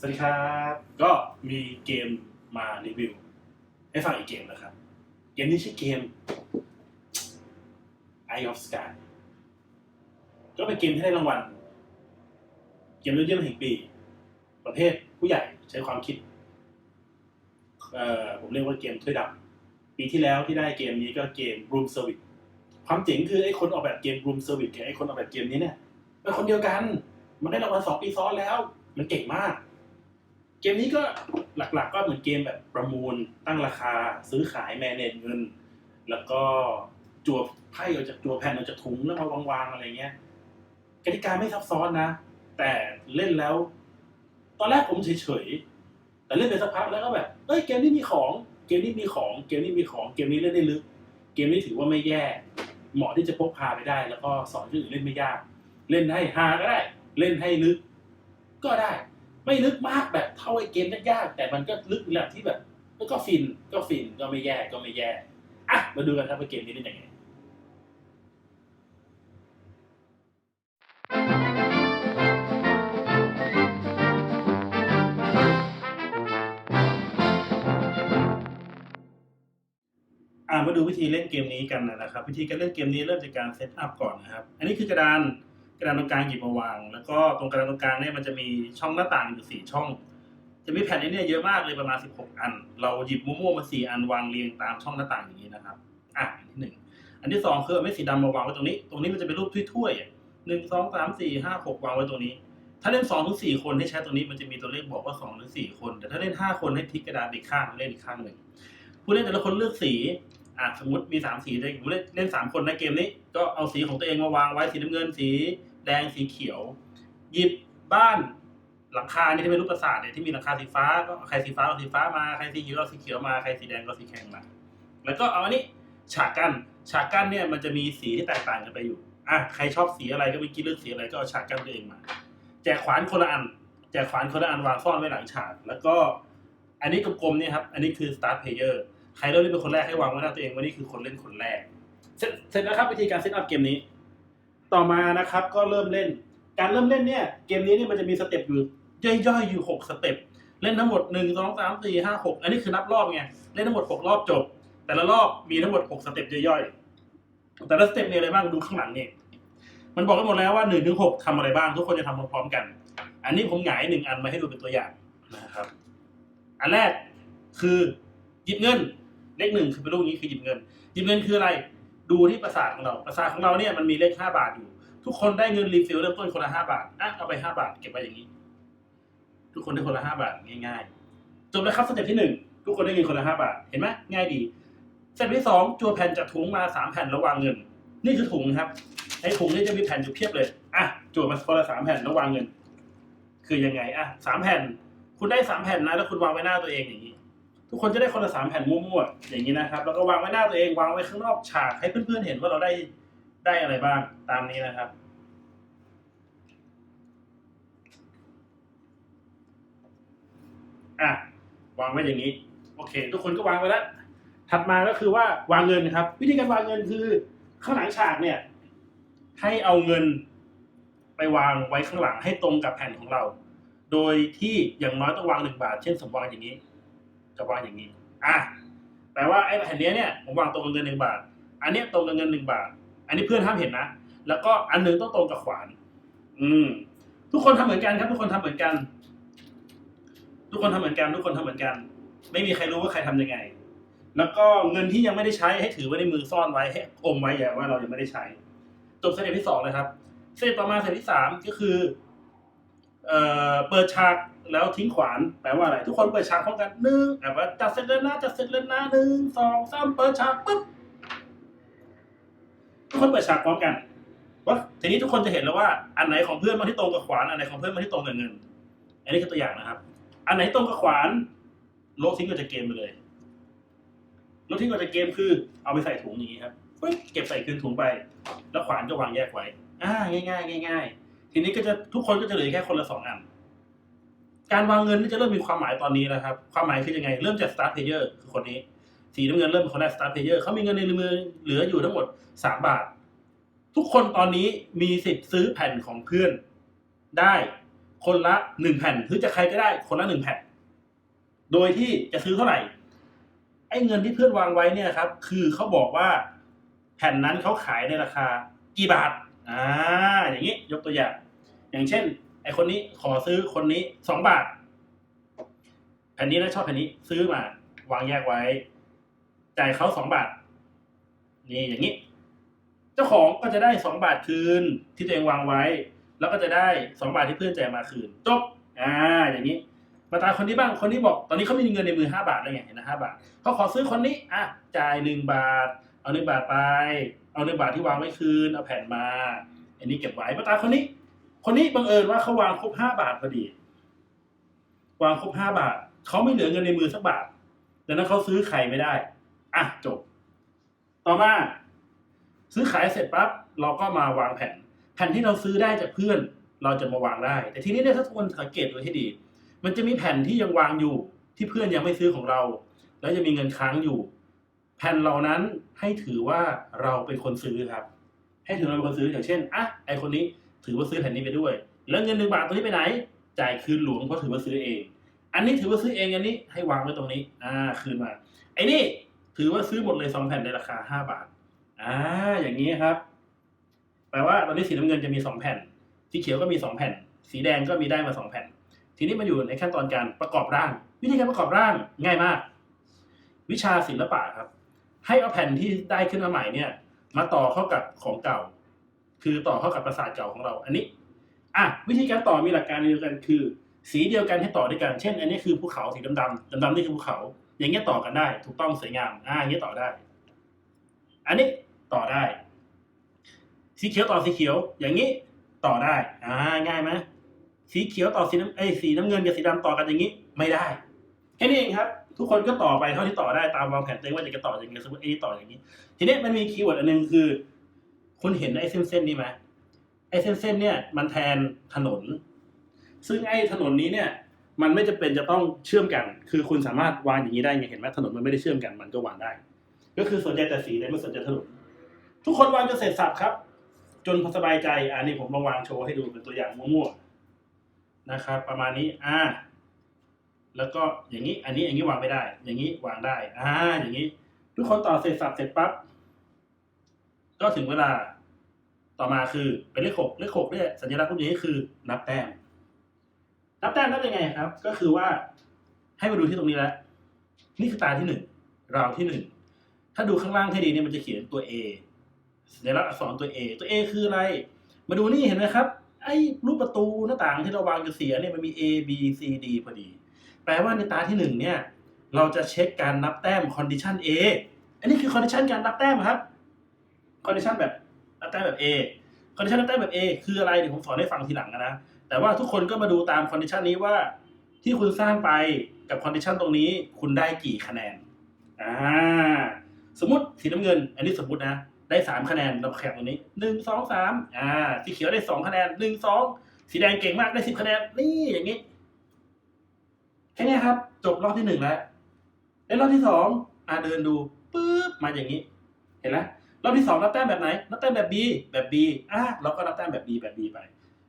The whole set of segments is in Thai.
สวัสดีครับ ก็มีเกมมารีวิว ให้ฟังอีกเกมนะครับ เกมนี้ชื่อเกม Eye of Sky ก็เป็นเกมที่ได้รางวัล เกมยอดเยี่ยมแห่งปี ประเภทผู้ใหญ่ใช้ความคิด เอ่อผมเรียกว่าเกมถ้วยดำปีที่แล้วที่ได้เกมนี้ก็เกม Room Service ความเจ๋งคือไอ้คนออกแบบเกม Room Service กับไอ้คนออกแบบเกมนี้เนี่ยเป็นคนเดียวกัน มันได้รางวัลสองปีซ้อนแล้ว มันเก่งมาก เกมนี้ก็หลักๆ ก็เหมือนเกมแบบประมูลตั้งราคาซื้อขายแมเนจเงิน แล้วก็จั่วไพ่ออกจากจั่วแผ่นออกจากถุงแล้วมาวางๆอะไรเงี้ยกติกาไม่ซับซ้อนนะ แต่เล่นแล้ว ตอนแรกผมเฉยๆแต่เล่นไปสักพักแล้วก็แบบเอ้ยเกมนี้มีของ เกมนี้มีของ เกมนี้มีของ เกมนี้เล่นได้ลึก เกมนี้ถือว่าไม่แย่ เหมาะที่จะพกพาไปได้ แล้วก็สอนคนอื่นเล่นไม่ยาก เล่นให้ฮาก็ได้ เล่นให้ลึก ก็ได้ ไม่ลึกมากแบบเท่าไอ้เกมยากๆแต่มันก็ลึกแบบที่แบบก็ฟินก็ฟินก็ไม่แย่ก็ไม่แย่อะมาดูกันครับว่าเกมนี้เล่นยังไงมาดูวิธีเล่นเกมนี้กันนะครับ วิธีการเล่นเกมนี้เริ่มจากการเซตอัพก่อนนะครับ อันนี้คือกระดาน กระดานตรงกลางหยิบมาวาง แล้วก็ตรงกระดานตรงกลางเนี่ยมันจะมีช่องหน้าต่างอยู่สี่ช่อง จะมีแผ่นนี้เนี่ยเยอะมากเลยประมาณ16อัน เราหยิบมั่วๆมาสี่อันวางเรียงตามช่องหน้าต่างอย่างนี้นะครับ อะอันที่หนึ่งอันที่สองคือเอาเม็ดสีดำมาวางไว้ตรงนี้ ตรงนี้มันจะเป็นรูปถ้วยๆหนึ่งสองสามสี่ห้าหกวางไว้ตรงนี้ ถ้าเล่นสองถึงสี่คนให้ใช้ตรงนี้มันจะมีตัวเลขบอกว่าสองหรือสี่คน แต่ถ้าเล่นห้าคนให้พลิกกระดานไปอีกข้างเล่นอีกข้างหนึ่งผู้เล่นแต่ละคนเลือกสี อะสมมติมีสามสีเลยผมเล่นเล่นสามคนในเกมนี้ ก็เอาสีของตัวเองมาวางไว้สีน้ำเงินสีแดงสีเขียว หยิบบ้านหลังคานี่ที่เป็นรูปปราสาทเนี่ยที่มีหลังคาสีฟ้าก็ใครสีฟ้าเอาสีฟ้ามาใครสีเขียวเอาสีเขียวมาใครสีแดงก็สีแข็งมาแล้วก็เอาอันนี้ฉากกั้นฉากกั้นเนี่ยมันจะมีสีที่แตกต่างกันไปอยู่อะใครชอบสีอะไรก็ไปกินเลือกสีอะไรก็เอาฉากกั้นตัวเองมา แจกขวานคนละอัน แจกขวานคนละอันวางซ่อนไว้หลังฉาก แล้วก็อันนี้กลมๆเนี่ยครับอันนี้คือ star player ใครเริ่มเล่นเป็นคนแรกให้วางไว้หน้าตัวเองว่านี่คือคนเล่นคนแรก เสร็จเสร็จแล้วครับวิธีการเซตอัพเกมนี้ ต่อมานะครับก็เริ่มเล่น การเริ่มเล่นเนี่ยเกมนี้เนี่ยมันจะมีสเต็ปอยู่ย่อยๆอยู่หกสเต็ปเล่นทั้งหมดหนึ่งสองสามสี่ห้าหกอันนี้คือนับรอบไงเล่นทั้งหมดหกรอบจบ แต่ละรอบมีทั้งหมดหกสเต็ปย่อยๆแต่ละสเต็ปมีอะไรบ้างดูข้างหลังนี่มันบอกไว้หมดแล้วว่าหนึ่งถึงหกทำอะไรบ้างทุกคนจะทำพร้อมๆกัน อันนี้ผมหงายหนึ่งอันมาให้ดูเป็นตัวอย่างนะครับ อันแรกคือหยิบเงิน เลขหนึ่งคือเป็นรูปนี้คือหยิบเงิน หยิบเงินคืออะไร ดูที่ประสาทของเรา ประสาทของเราเนี่ยมันมีเลขห้าบาทอยู่ ทุกคนได้เงินรีฟิลเริ่มต้นคนละห้าบาทอะเอาไปห้าบาทเก็บไว้อย่างนี้ ทุกคนได้คนละห้าบาทง่ายๆ จบแล้วครับสเต็ปที่หนึ่งทุกคนได้เงินคนละห้าบาท เห็นไหมง่ายดีสเต็ปที่สองจัวแผ่นจากถุงมาสามแผ่นแล้ววางเงิน นี่คือถุงครับ ในถุงนี่จะมีแผ่นอยู่เพียบเลย อะจัวมาคนละสามแผ่นแล้ววางเงิน คือยังไงอะสามแผ่น คุณได้สามแผ่นนะแล้วคุณวางไว้หน้าตัวเองอย่างนี้ ทุกคนจะได้คนละสามแผ่นมั่วๆอย่างนี้นะครับ แล้วก็วางไว้หน้าตัวเองวางไว้ข้างนอกฉากให้เพื่อนๆเห็นว่าเราได้ได้อะไรบ้างตามนี้นะครับ อะวางไว้อย่างนี้ โอเค ทุกคนก็วางไว้แล้วถัดมาก็คือว่าวางเงินนะครับ วิธีการวางเงินคือข้างหลังฉากเนี่ย ให้เอาเงินไปวางไว้ข้างหลังให้ตรงกับแผ่นของเรา โดยที่อย่างน้อยต้องวางหนึ่งบาท เช่นสมวางอย่างนี้ จะวางอย่างนี้อะแปลว่าไอ้แผ่นนี้เนี่ยผมวางตรงกับเงินหนึ่งบาท อันเนี้ยตรงกับเงินหนึ่งบาท อันนี้เพื่อนห้ามเห็นนะ แล้วก็อันหนึงต้องตรงกับขวาน อืม ทุกคนทำเหมือนกันครับ ทุกคนทำเหมือนกัน ทุกคนทำเหมือนกัน ทุกคนทำเหมือนกัน ไม่มีใครรู้ว่าใครทำยังไง แล้วก็เงินที่ยังไม่ได้ใช้ให้ถือไว้ในมือซ่อนไว้ให้อมไว้อย่าว่าเรายังไม่ได้ใช้จบสเต็ปที่สองเลยครับสเต็ปต่อมาสเต็ปที่สามก็คือ เอ่อเปิดฉาก แล้วทิ้งขวานแปลว่าอะไร ทุกคนเปิดฉากพร้อมกันหนึ่งแบบว่าจัดเสร็จแล้วนะจัดเสร็จแล้วนะหนึ่งสองสามเปิดฉากปุ๊บทุกคนเปิดฉากพร้อมกันว่าทีนี้ทุกคนจะเห็นแล้วว่าอันไหนของเพื่อนมาที่ตรงกับขวานอันไหนของเพื่อนมาที่ตรงกับเงิน อันนี้คือตัวอย่างนะครับ อันไหนตรงกับขวานโลดทิ้งออกจากเกมไปเลยโลดทิ้งออกจากเกมคือ เอาไปใส่ถุงอย่างนี้ครับปึ๊บเก็บใส่คืนถุงไป แล้วขวานก็วางแยกไว้ อ่า ง่ายๆง่ายๆทีนี้ก็จะทุกคนก็จะเหลือแค่คนละสองอัน การวางเงินนี่จะเริ่มมีความหมายตอนนี้แล้วครับ ความหมายคือยังไง เริ่มจาก start player คือคนนี้ สีน้ำเงินเริ่มเป็นคนแรก start player เขามีเงินในมือเหลืออยู่ทั้งหมดสามบาท ทุกคนตอนนี้มีสิทธิ์ซื้อแผ่นของเพื่อนได้คนละหนึ่งแผ่นหรือจะใครก็ได้คนละหนึ่งแผ่น โดยที่จะซื้อเท่าไหร่ ไอ้เงินที่เพื่อนวางไว้เนี่ยครับ คือเขาบอกว่าแผ่นนั้นเขาขายในราคากี่บาท อ่า อย่างนี้ยกตัวอย่าง อย่างเช่น อ้คนนี้ขอซื้อคนนี้สองบาทแผ่นนี้นะชอบแผ่นนี้ ซื้อมา วางแยกไว้ จ่ายเขาสองบาท นี่อย่างนี้ เจ้าของก็จะได้สองบาทคืนที่ตัวเองวางไว้ แล้วก็จะได้สองบาทที่เพื่อนจ่ายมาคืนจบอ่าอย่างนี้มาตาคนนี้บ้างคนนี้บอก ตอนนี้เขามีเงินในมือห้าบาทแล้วไงเห็นนะห้าบาทเขาขอซื้อคนนี้อะจ่ายหนึ่งบาท เอาหนึ่งบาทไป เอาหนึ่งบาทที่วางไว้คืนเอาแผ่นมา อันนี้เก็บไว้มาตาคนนี้ คนนี้บังเอิญว่าเขาวางครบห้าบาทพอดี วางครบห้าบาท เขาไม่เหลือเงินในมือสักบาทดังนั้นเขาซื้อไข่ไม่ได้ อะจบ ต่อมา ซื้อขายเสร็จปั๊บเราก็มาวางแผ่นแผ่นที่เราซื้อได้จากเพื่อน เราจะมาวางได้ แต่ทีนี้เนี่ยถ้าทุกคนสังเกตดูให้ดี มันจะมีแผ่นที่ยังวางอยู่ ที่เพื่อนยังไม่ซื้อของเรา แล้วจะมีเงินค้างอยู่ แผ่นเหล่านั้นให้ถือว่าเราเป็นคนซื้อครับ ให้ถือเราเป็นคนซื้ออย่างเช่นอะไอคนนี้ ถือว่าซื้อแผ่นนี้ไปด้วย แล้วเงินหนึ่งบาทตัวนี้ไปไหน จ่ายคืนหลวงเพราะถือว่าซื้อเอง อันนี้ถือว่าซื้อเองอันนี้ให้วางไว้ตรงนี้ อ่าคืนมาไอ้นี่ถือว่าซื้อหมดเลยสองแผ่นในราคาห้าบาท อ่า อย่างนี้ครับ แปลว่าตอนนี้สีน้ำเงินจะมีสองแผ่น สีเขียวก็มีสองแผ่น สีแดงก็มีได้มาสองแผ่น ทีนี้มาอยู่ในขั้นตอนการประกอบร่าง วิธีการประกอบร่างง่ายมาก วิชาศิลปะครับ ให้เอาแผ่นที่ได้ขึ้นมาใหม่เนี่ย มาต่อเข้ากับของเก่า คือต่อเข้ากับประสาทเก่าของเราอันนี้อะวิธีการต่อมีหลักการเดียวกันคือ สีเดียวกันให้ต่อด้วยกัน เช่น อันนี้คือภูเขาสีดำๆดำๆนี่คือภูเขา อย่างเงี้ยต่อกันได้ ถูกต้องสวยงามอ่าอย่างเงี้ยต่อได้ อันนี้ต่อได้ สีเขียวต่อสีเขียว อย่างนี้ต่อได้อ่าง่ายไหมสีเขียวต่อสีน้ำไอ้สีน้ำเงินกับสีดำต่อกันอย่างนี้ ไม่ได้แค่นี้เองครับ ทุกคนก็ต่อไปเท่าที่ต่อได้ตามวางแผนตัวเองว่าจะต่ออย่างไงสมมติไอ้นี่ต่ออย่างนี้ ทีนี้มันมีคีย์เวิร์ดอันหนึงคือ คุณเห็นไอ้เส้นเส้นๆนี้ไหมไอ้เส้นเส้นๆเนี่ยมันแทนถนน ซึ่งไอ้ถนนนี้เนี่ย มันไม่จำเป็นจะต้องเชื่อมกัน คือคุณสามารถวางอย่างนี้ได้ไงเห็นไหมถนนมันไม่ได้เชื่อมกัน มันก็วางได้ ก็คือสนใจแต่สีแต่ไม่สนใจถนน ทุกคนวางจนเสร็จสับครับ จนพอสบายใจอันนี้ผมมาวางโชว์ให้ดูเป็นตัวอย่างมั่วๆนะครับ ประมาณนี้อ่าแล้วก็อย่างนี้ อันนี้อย่างนี้วางไม่ได้ อย่างนี้วางได้ อ่า อย่างนี้ ทุกคนต่อเสร็จสับเสร็จปั๊บ ก็ถึงเวลาต่อมาคือเป็นเลขหกเลขหกเนี่ยสัญลักษณ์พวกนี้คือนับแต้ม นับแต้มนับยังไงครับ ก็คือว่าให้มาดูที่ตรงนี้แล้วนี่คือตาที่หนึ่งราวที่หนึ่งถ้าดูข้างล่างให้ดีเนี่ยมันจะเขียนตัว A สัญลักษณ์อักษรตัว A ตัว A คืออะไร มาดูนี่เห็นไหมครับ ไอ้รูปประตูหน้าต่างที่เราวางอยู่เสียเนี่ยมันมี A B C D พอดี แปลว่าในตาที่หนึ่งเนี่ย เราจะเช็คการนับแต้ม condition A อันนี้คือ condition การนับแต้มครับ condition แบบนับแต้มแบบ A condition นับแต้มแบบ A คืออะไรเดี๋ยวผมสอนให้ฟังทีหลังนะ แต่ว่าทุกคนก็มาดูตาม condition นี้ว่าที่คุณสร้างไปกับ condition ตรงนี้คุณได้กี่คะแนนอ่าสมมติสีน้ำเงิน อันนี้สมมตินะ ได้สามคะแนนเราแข่งตรงนี้หนึ่งสองสามอ่าสีเขียวได้สองคะแนนหนึ่งสองสีแดงเก่งมากได้สิบคะแนนนี่อย่างนี้แค่นี้ครับ จบรอบที่หนึ่งแล้วแล้วรอบที่สองอ่าเดินดูปุ๊บมาอย่างนี้ เห็นไหม รอบที่สองนับแต้มแบบไหน นับแต้มแบบ B แบบ B อะเราก็นับแต้มแบบ B แบบ B ไป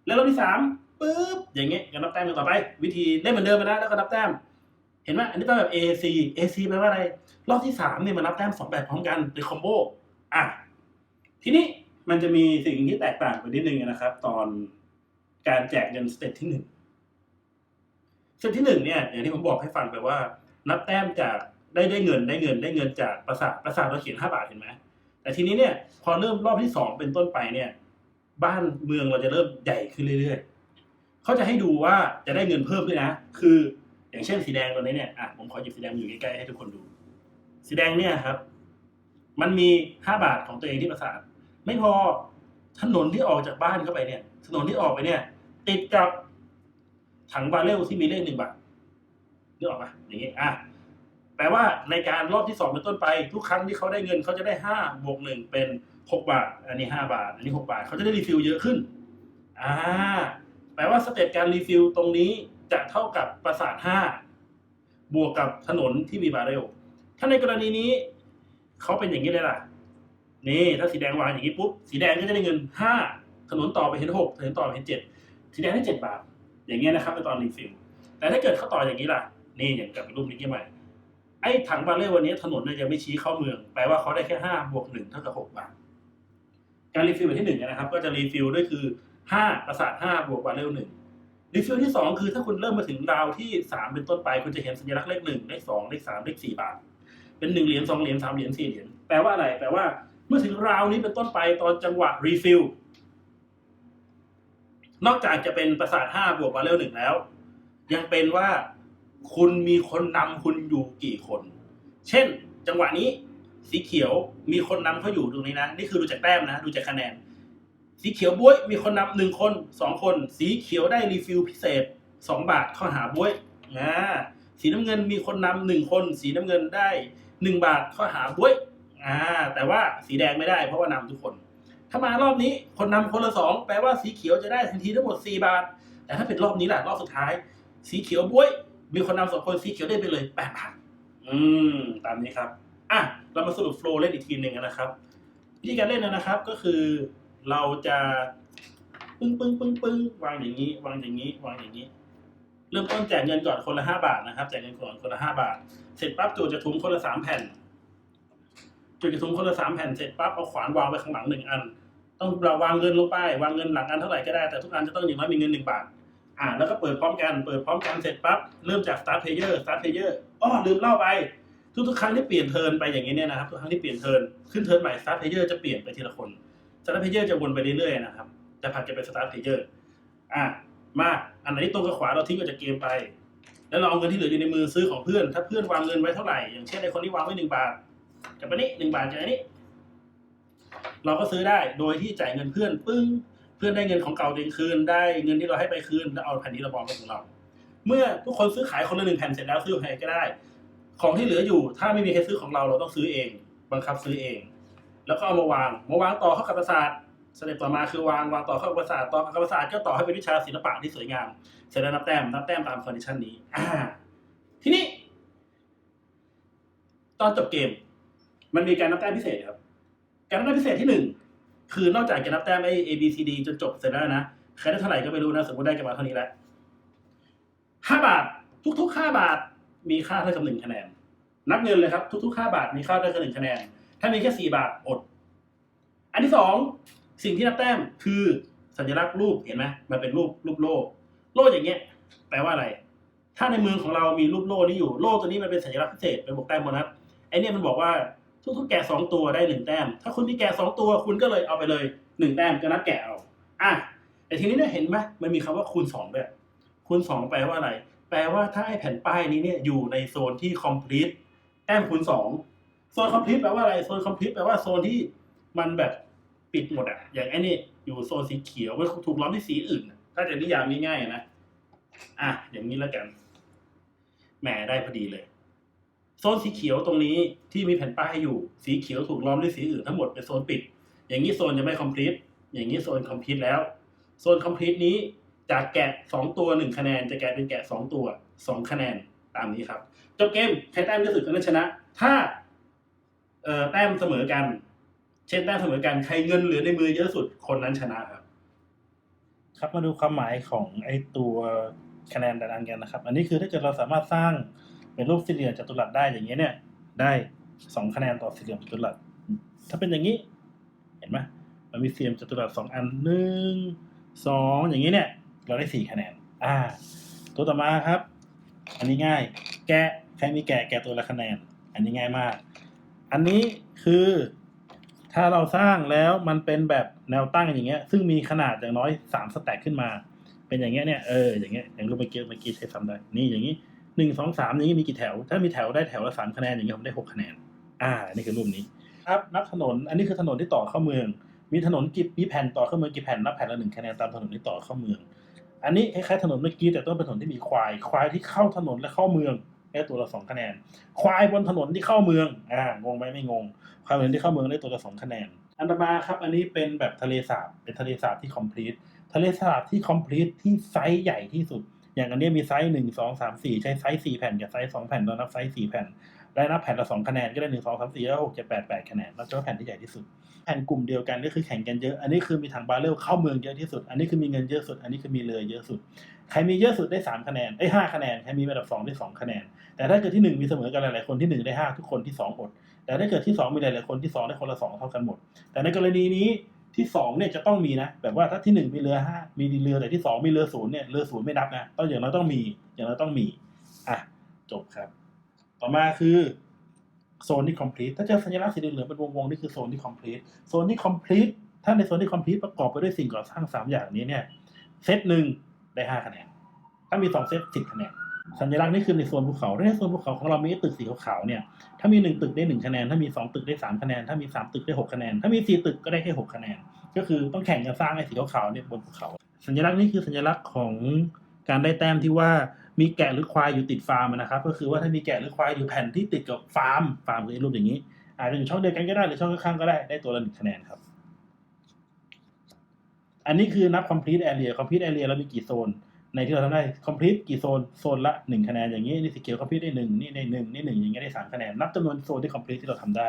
แล้วรอบที่สามปุ๊บอย่างเงี้ยก็นับแต้มกันต่อไป วิธีเล่นเหมือนเดิมไปนะแล้วก็นับแต้ม เห็นไหมอันนี้แต้มแบบ A C A C แปลว่าอะไร รอบที่สามเนี่ยมันนับแต้มสองแบบพร้อมกันเป็นคอมโบอะทีนี้มันจะมีสิ่งที่แตกต่างไปนิดนึงนะครับ ตอนการแจกเงินสเต็ปที่หนึ่งสเต็ปที่หนึ่งเนี่ยอย่างที่ผมบอกให้ฟังไปว่า นับแต้มจากได้ได้เงินได้เงินได้เงินจากประสาทประสาทเราเขียนห้าบาทเห็นไหม แต่ทีนี้เนี่ยพอเริ่มรอบที่สองเป็นต้นไปเนี่ย บ้านเมืองเราจะเริ่มใหญ่ขึ้นเรื่อยๆเขาจะให้ดูว่าจะได้เงินเพิ่มด้วยนะ คืออย่างเช่นสีแดงตัวนี้เนี่ยอะผมขอหยิบสีแดงอยู่ใกล้ๆให้ทุกคนดู สีแดงเนี่ยครับ มันมีห้าบาทของตัวเองที่ประสาทไม่พอถนนที่ออกจากบ้านเข้าไปเนี่ย ถนนที่ออกไปเนี่ย ติดกับถังบาเรลที่มีเลขหนึ่งบาทนึกออกปะอย่างงี้อะ แปลว่าในการรอบที่สองเป็นต้นไป ทุกครั้งที่เขาได้เงินเขาจะได้ห้าบวกหนึ่งเป็นหกบาท อันนี้ห้าบาท อันนี้หกบาทเขาจะได้รีฟิลเยอะขึ้นอ่าแปลว่าสเต็ปการรีฟิลตรงนี้จะเท่ากับประสาทห้าบวกกับถนนที่มีบาเรลถ้าในกรณีนี้เขาเป็นอย่างนี้เลยล่ะ นี่ถ้าสีแดงวางอย่างนี้ปุ๊บสีแดงก็จะได้เงินห้าถนนต่อไปเห็นหกถนนต่อไปเห็นเจ็ดสีแดงได้เจ็ดบาท อย่างเงี้ยนะครับในตอนรีฟิลแต่ถ้าเกิดเขาต่ออย่างนี้ล่ะ นี่อย่างกับรูปนี้ใหม่ ไอ้ถังบาเรลวันนี้ถนนเนี่ยยังไม่ชี้เข้าเมือง แปลว่าเขาได้แค่ห้าบวกหนึ่งเท่ากับหกบาท การรีฟิลแบบที่หนึ่งเนี่ยนะครับ ก็จะรีฟิลด้วยคือห้าประสาทห้าบวกบาเรลหนึ่งรีฟิลที่สองคือถ้าคุณเริ่มมาถึงราวที่สามเป็นต้นไป คุณจะเห็นสัญลักษณ์เลขหนึ่งเลขสองเลขสามเลขสี่บาท เป็นหนึ่งเหรียญสองเหรียญสามเหรียญสี่เหรียญแปลว่าอะไร แปลว่า เมื่อถึงราวนี้เป็นต้นไปตอนจังหวะรีฟิลนอกจากจะเป็นประสาทห้าบวกบาเรลหนึ่งแล้ว ยังเป็นว่า คุณมีคนนำคุณอยู่กี่คน เช่น จังหวะนี้ สีเขียวมีคนนำเขาอยู่ตรงนี้นะ นี่คือดูจากแต้มนะ ดูจากคะแนน สีเขียวบ้วยมีคนนำหนึ่งคนสองคน สีเขียวได้รีฟิลพิเศษสองบาทข้อหาบ้วยนะสีน้ำเงินมีคนนำหนึ่งคน สีน้ำเงินได้หนึ่งบาทข้อหาบ้วยอ่าแต่ว่าสีแดงไม่ได้เพราะว่านำทุกคน ถ้ามารอบนี้คนนำคนละสองแปลว่าสีเขียวจะได้ทันทีทั้งหมดสี่บาท แต่ถ้าเป็นรอบนี้แหละรอบสุดท้าย สีเขียวบ้วย มีคนนำสองคนสีเขียวได้ไปเลยแปดบาทอืม ตามนี้ครับอะเรามาสรุปโฟล์เล่นอีกทีหนึ่งนะครับวิธีการเล่นนะครับก็คือเราจะปึ้งปึ้งปึ้งปึ้งวางอย่างนี้ วางอย่างนี้ วางอย่างนี้ เริ่มต้นแจกเงินก่อนคนละห้าบาทนะครับแจกเงินก่อนคนละห้าบาท เสร็จปั๊บจูจะทุ้มคนละสามแผ่นจูจะทุ้มคนละสามแผ่นเสร็จปั๊บเอาขวานวางไว้ข้างหลังหนึ่งอัน ต้องเราวางเงินลงไป วางเงินหลังอันเท่าไหร่ก็ได้แต่ทุกอันจะต้องอย่างน้อยมีเงินหนึ่งบาท อ่า แล้วก็เปิดพร้อมกันเปิดพร้อมกันเสร็จปั๊บเริ่มจาก start player start player อ้อลืมเล่าไป ทุกๆครั้งที่เปลี่ยนเทิร์นไปอย่างนี้เนี่ยนะครับทุกครั้งที่เปลี่ยนเทิร์นขึ้นเทิร์นใหม่ start player จะเปลี่ยนไปทีละคน start player จะวนไปเรื่อยๆนะครับจะผัดกันเป็น start player อะมาอันไหนที่ตรงกับขวาเราทิ้งออกจากเกมไป แล้วเราเอาเงินที่เหลืออยู่ในมือซื้อของเพื่อน ถ้าเพื่อนวางเงินไว้เท่าไหร่อย่างเช่นไอ้คนที่วางไว้หนึ่งบาทกับอันนี้หนึ่งบาทจากอันนี้ เราก็ซื้อได้โดยที่จ่ายเงินเพื่อนปึ้ง เพื่อนได้เงินของเก่าเองคืนได้เงินที่เราให้ไปคืนแล้วเอาแผ่นนี้เราบอลเป็นของเรา เมื่อทุกคนซื้อขายคนละหนึ่งแผ่นเสร็จแล้วซื้อของใครก็ได้ ของที่เหลืออยู่ ถ้าไม่มีใครซื้อของเราเราต้องซื้อเอง บังคับซื้อเอง แล้วก็เอามาวางมาวางต่อเข้ากับประสาทสเต็ปต่อมาคือวางวางต่อเข้ากับประสาทต่อเข้ากับประสาทก็ต่อให้เป็นวิชาศิลปะที่สวยงามเสร็จแล้วนับแต้มนับแต้มตามคอนดิชันนี้อ่าทีนี้ ตอนจบเกม มันมีการนับแต้มพิเศษครับ การนับแต้มพิเศษที่หนึ่ง คือนอกจากจะนับแต้มไอ้ A B C D จนจบเสร็จแล้วนะใครได้เท่าไหร่ก็ไม่รู้นะสมมติได้กันมาเท่านี้แหล้วห้าบาท ทุกๆห้าบาท มีค่าเท่ากับหนึ่งคะแนน นับเงินเลยครับ ทุกๆห้าบาทมีค่าเท่ากับหนึ่งคะแนน ถ้ามีแค่สี่บาทอด อันที่สองสิ่งที่นับแต้มคือสัญลักษณ์รูปเห็นไหมมันเป็นรูปรูปโล่โล่อย่างเงี้ย แปลว่าอะไร ถ้าในเมืองของเรามีรูปโล่นี้อยู่โล่ตัวนี้มันเป็นสัญลักษณ์พิเศษเป็นบวกแต้มโบนัสไอเนี่ยมันบอกว่า ทุกๆแกะสองตัวได้หนึ่งแต้ม ถ้าคุณมีแกะสองตัวคุณก็เลยเอาไปเลยหนึ่งแต้มก็นับแกะเอาอะแต่ทีนี้เนี่ยเห็นไหมมันมีคำว่าคูณสองด้วยคูณสองแปลว่าอะไร แปลว่าถ้าไอ้แผ่นป้ายนี้เนี่ยอยู่ในโซนที่ complete แต้มคูณสองโซน complete แปลว่าอะไร โซน complete แปลว่าโซนที่มันแบบปิดหมดอะอย่างไอ้นี่อยู่โซนสีเขียวมันถูกล้อมด้วยสีอื่น ถ้าจะนิยามง่ายๆนะอะอย่างนี้แล้วกันแหมได้พอดีเลย โซนสีเขียวตรงนี้ที่มีแผ่นป้ายอยู่ สีเขียวถูกล้อมด้วยสีอื่นทั้งหมดเป็นโซนปิด อย่างนี้โซนยังไม่ complete อย่างนี้โซน complete แล้ว โซน complete นี้จากแกะสองตัวหนึ่งคะแนน จะแกะเป็นแกะสองตัวสองคะแนนตามนี้ครับจบเกมใครแต้มเยอะสุดคนนั้นชนะ ถ้าเอ่อแต้มเสมอกัน เช่นแต้มเสมอกันใครเงินเหลือในมือเยอะสุดคนนั้นชนะครับ ครับมาดูความหมายของไอ้ตัวคะแนนแต่ละอันกันนะครับ อันนี้คือถ้าเกิดเราสามารถสร้าง เป็นรูปสี่เหลี่ยมจัตุรัสได้อย่างเงี้ยเนี่ย ได้สองคะแนนต่อสี่เหลี่ยมจัตุรัสถ้าเป็นอย่างนี้ เห็นไหมมันมีสี่เหลี่ยมจัตุรัสสองอันหนึ่งสองอย่างนี้เนี่ย เราได้สี่คะแนน อ่า ตัวต่อมาครับ อันนี้ง่าย แกะใครมีแกะแกะตัวละคะแนน อันนี้ง่ายมาก อันนี้คือถ้าเราสร้างแล้วมันเป็นแบบแนวตั้งอย่างเงี้ย ซึ่งมีขนาดอย่างน้อยสามสแต็กขึ้นมา เป็นอย่างเงี้ยเนี่ยเอออย่างเงี้ยอย่างรูปเมื่อกี้เมื่อกี้ใช้ซ้ำได้ นี่อย่างงี้ หนึ่งสองสามอย่างงี้มีกี่แถว ถ้ามีแถวได้แถวละสามคะแนนอย่างเงี้ยผมได้หกคะแนน อ่า นี่คือรูปนี้ ครับนับถนน อันนี้คือถนนที่ต่อเข้าเมือง มีถนนกี่มีแผ่นต่อเข้าเมืองกี่แผ่นนับแผ่นละหนึ่งคะแนนตามถนนที่ต่อเข้าเมือง อันนี้คล้ายๆถนนเมื่อกี้แต่ต้องเป็นถนนที่มีควาย ควายที่เข้าถนนและเข้าเมืองได้ตัวละสองคะแนน ควายบนถนนที่เข้าเมือง อ่า งงไหมไม่งง ควายบนถนนที่เข้าเมืองได้ตัวละสองคะแนน อันต่อมาครับ อันนี้เป็นแบบทะเลสาบ เป็นทะเลสาบที่ complete ทะเลสาบที่ complete ที่ไซส์ใหญ่ที่สุด อย่างอันนี้มีไซส์หนึ่งสองสามสี่ใช้ไซส์สี่แผ่นกับไซส์สองแผ่นเรานับไซส์สี่แผ่นได้นับแผ่นละสองคะแนนก็ได้หนึ่งสองสามสี่ห้าหกเจ็ดแปดแปดคะแนนแล้วจะแผ่นที่ใหญ่ที่สุด แผ่นกลุ่มเดียวกันก็คือแข่งกันเยอะ อันนี้คือมีถังบาเรลเข้าเมืองเยอะที่สุด อันนี้คือมีเงินเยอะสุด อันนี้คือมีเรือเยอะสุด ใครมีเยอะสุดได้สามคะแนนได้ห้าคะแนน ใครมีอันดับสองได้สองคะแนน แต่ถ้าเกิดที่หนึ่งมีเสมอกันหลายๆคนที่หนึ่งได้ห้าทุกคนที่สองอด แต่ถ้าเกิดที่สองมีหลายๆคนที่สองได้คนละสองเท่ากันหมด แต่ในกรณีนี้ ที่สองเนี่ยจะต้องมีนะ แบบว่าถ้าที่หนึ่งมีเรือห้ามีเรือแต่ที่สองมีเรือศูนย์เนี่ยเรือศูนย์ไม่นับนะต้องอย่างน้อยต้องมี อย่างน้อยต้องมีอะจบครับ ต่อมาคือโซนที่ complete ถ้าเจอสัญลักษณ์สีเหลืองเป็นวงๆนี่คือโซนที่ complete โซนที่ complete ถ้าในโซนที่ complete ประกอบไปด้วยสิ่งก่อสร้างสามอย่างนี้เนี่ยเซตหนึ่งได้ห้าคะแนน ถ้ามีสองเซตสิบคะแนน สัญลักษณ์นี่คือในโซนภูเขาในโซนภูเขาของเรามีตึกสีขาวๆเนี่ย ถ้ามีหนึ่งตึกได้หนึ่งคะแนน ถ้ามีสองตึกได้สามคะแนน ถ้ามีสามตึกได้หกคะแนน ถ้ามีสี่ตึกก็ได้แค่หกคะแนน ก็คือต้องแข่งกันสร้างไอ้สีขาวๆเนี่ยบนภูเขา สัญลักษณ์นี่คือสัญลักษณ์ของการได้แต้มที่ว่ามีแกะหรือควายอยู่ติดฟาร์มนะครับ ก็คือว่าถ้ามีแกะหรือควายอยู่แผ่นที่ติดกับฟาร์ม ฟาร์มคือรูปอย่างนี้ อาจจะอยู่ช่องเดียวกันก็ได้หรือช่องข้างๆก็ได้ ได้ตัวละหนึ่งคะแนนครับ อันนี้คือนับ complete area complete area เรามีกี่โซน ในที่เราทำได้ complete กี่โซน โซนละหนึ่งคะแนนอย่างนี้ นี่สีเขียว complete ได้หนึ่งนี่ได้หนึ่งนี่หนึ่งอย่างเงี้ยได้สามคะแนน นับจำนวนโซนที่ complete ที่เราทำได้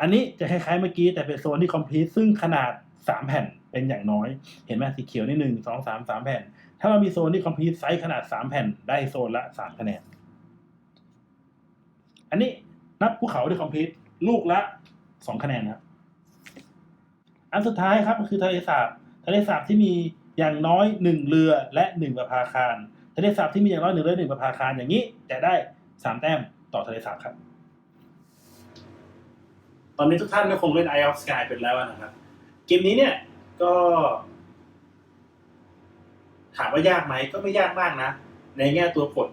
อันนี้จะคล้ายๆเมื่อกี้แต่เป็นโซนที่ complete ซึ่งขนาดสามแผ่นเป็นอย่างน้อย เห็นไหมสีเขียวนี่หนึ่งสองสามสามแผ่น ถ้าเรามีโซนที่ complete ไซส์ขนาดสามแผ่นได้โซนละสามคะแนน อันนี้นับภูเขาที่ complete ลูกละสองคะแนนครับ อันสุดท้ายครับก็คือทะเลสาบทะเลสาบที่มี อย่างน้อยหนึ่งเรือและหนึ่งประภาคารทะเลสาบที่มีอย่างน้อยหนึ่งเรือหนึ่งประภาคารอย่างนี้จะได้สามแต้มต่อทะเลสาบครับ ตอนนี้ทุกท่านก็คงเล่น Eye of Sky เป็นแล้วนะครับ เกมนี้เนี่ยก็ ถามว่ายากไหมก็ไม่ยากมากนะ ในแง่ตัวกฎ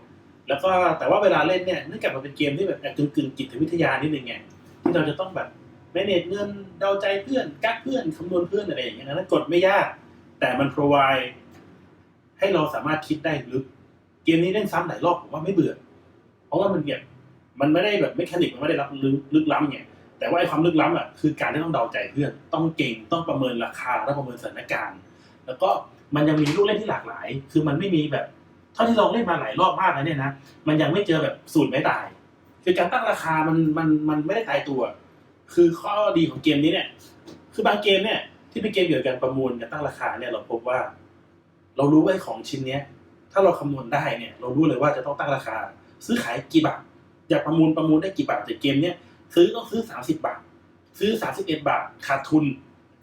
แล้วก็แต่ว่าเวลาเล่นเนี่ยเนื่องจากมันเป็นเกมที่แบบกึ่งกึ่งจิตวิทยานิดนึงไงที่เราจะต้องแบบแมเนจเงินเดาใจเพื่อนกักเพื่อนคำนวณเพื่อนอะไรอย่างเงี้ยนะกดไม่ยาก แต่มัน provide ให้เราสามารถคิดได้ลึก เกมนี้เล่นซ้ำหลายรอบผมว่าไม่เบื่อ เพราะว่ามันแบบมันไม่ได้แบบไม่คนิกมันไม่ได้รับลึกลึกล้ำไงแต่ว่าไอ้ความลึกล้ำอะคือการที่ต้องเดาใจเพื่อน ต้องเก่งต้องประเมินราคาต้องประเมินสถานการณ์ แล้วก็มันยังมีลูกเล่นที่หลากหลาย คือมันไม่มีแบบเท่าที่ลองเล่นมาหลายรอบมากแล้วเนี่ยนะมันยังไม่เจอแบบสูตรไม่ตาย คือการตั้งราคามันมันมันไม่ได้ตายตัว คือข้อดีของเกมนี้เนี่ย คือบางเกมเนี่ย ที่เป็นเกมเกี่ยวกับการประมูลกับตั้งราคาเนี่ยเราพบว่า เรารู้ว่าของชิ้นเนี้ย ถ้าเราคำนวณได้เนี่ย เรารู้เลยว่าจะต้องตั้งราคา ซื้อขายกี่บาทอยากประมูลประมูลได้กี่บาทแต่เกมเนี้ยซื้อต้องซื้อสามสิบาท ซื้อสามสิบเอ็ดบาทขาดทุน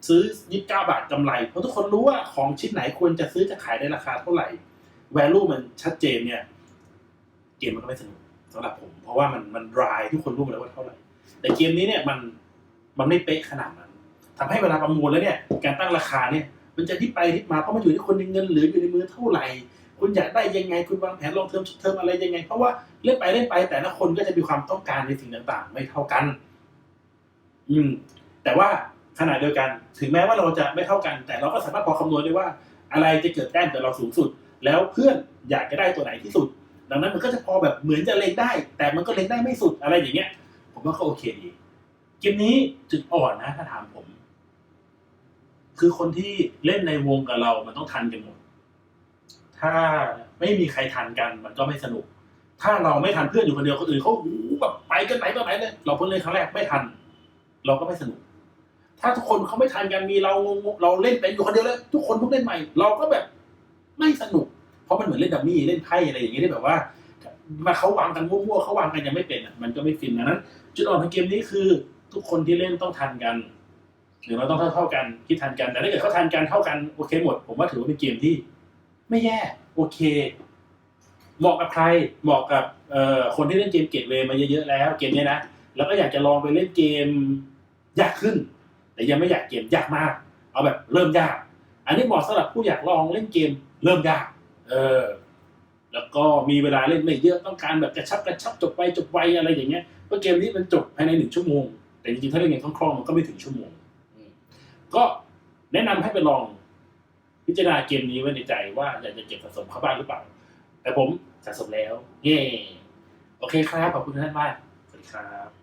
ซื้อยี่สิบเก้าบาทกำไร เพราะทุกคนรู้ว่าของชิ้นไหนควรจะซื้อจะขายในราคาเท่าไหร่ value มันชัดเจนเนี่ย เกมมันก็ไม่สนุกสำหรับผม เพราะว่ามันมันรายทุกคนรู้หมดแล้วว่าเท่าไหร่ แต่เกมนี้เนี่ยมันมันไม่เป๊ะขนาดนั้น ทำให้เวลาประมูลแล้วเนี่ยการตั้งราคาเนี่ยมันจะทิศไปทิศมาเพราะมันอยู่ที่คนมีเงินเหลืออยู่ในมือเท่าไหร่ คุณอยากได้ยังไงคุณวางแผนลงเทอมเทอมอะไรยังไง เพราะว่าเล่นไปเล่นไป แต่ละคนก็จะมีความต้องการในสิ่งต่างๆ ไม่เท่ากัน อืม แต่ว่าขณะเดียวกัน ถึงแม้ว่าเราจะไม่เท่ากัน แต่เราก็สามารถพอคำนวณได้ว่า อะไรจะเกิดแต้มกับเราสูงสุด แล้วเพื่อนอยากจะได้ตัวไหนที่สุด ดังนั้นมันก็จะพอแบบเหมือนจะเล็งได้ แต่มันก็เล็งได้ไม่สุดอะไรอย่างเงี้ย ผมว่าก็โอเคดีเกมนี้จุดอ่อนนะถ้าถามผม คือคนที่เล่นในวงกับเรา มันต้องทันกันหมด ถ้าไม่มีใครทันกัน มันก็ไม่สนุก ถ้าเราไม่ทันเพื่อนอยู่คนเดียวคนอื่นเขาโอ้โหแบบไปกันไหนต่อไหนเลยเราเพิ่งเล่นครั้งแรกไม่ทัน เราก็ไม่สนุก ถ้าทุกคนเขาไม่ทันกันมีเรางงเราเล่นเป็นอยู่คนเดียวแล้วทุกคนเพิ่งเล่นใหม่ เราก็แบบไม่สนุก เพราะมันเหมือนเล่นดัมมี่เล่นไพ่อะไรอย่างเงี้ยที่แบบว่ามาเขาวางกันมั่วๆเขาวางกันยังไม่เป็นอะมันก็ไม่ฟินดังนั้นจุดอ่อนของเกมนี้คือ ทุกคนที่เล่นต้องทันกัน หรือเราต้องเท่าเท่ากันคิดทันกันแต่ถ้าเกิดเขาทันกันเท่ากันโอเคหมด ผมว่าถือว่าเป็นเกมที่ ไม่แย่ โอเคเหมาะกับใครเหมาะกับเอ่อคนที่เล่นเกมเกตเวย์มาเยอะๆแล้ว เกมนี้นะแล้วก็อยากจะลองไปเล่นเกมยากขึ้น แต่ยังไม่อยากเกมยากมาก เอาแบบเริ่มยาก อันนี้เหมาะสำหรับผู้อยากลองเล่นเกมเริ่มยาก เออ แล้วก็มีเวลาเล่นไม่เยอะต้องการแบบกระชับกระชับจบไปจบไวอะไรอย่างเงี้ยเพราะเกมนี้มันจบภายในหนึ่งชั่วโมง แต่จริงๆถ้าเล่นเกมคล่องๆมันก็ไม่ถึงชั่วโมง ก็แนะนำให้ไปลองพิจารณาเกมนี้ไว้ในใจว่าอยากจะเก็บสะสมเข้าบ้านหรือเปล่า แต่ผมสะสมแล้ว เย่โอเคครับ ขอบคุณท่านมาก สวัสดีครับ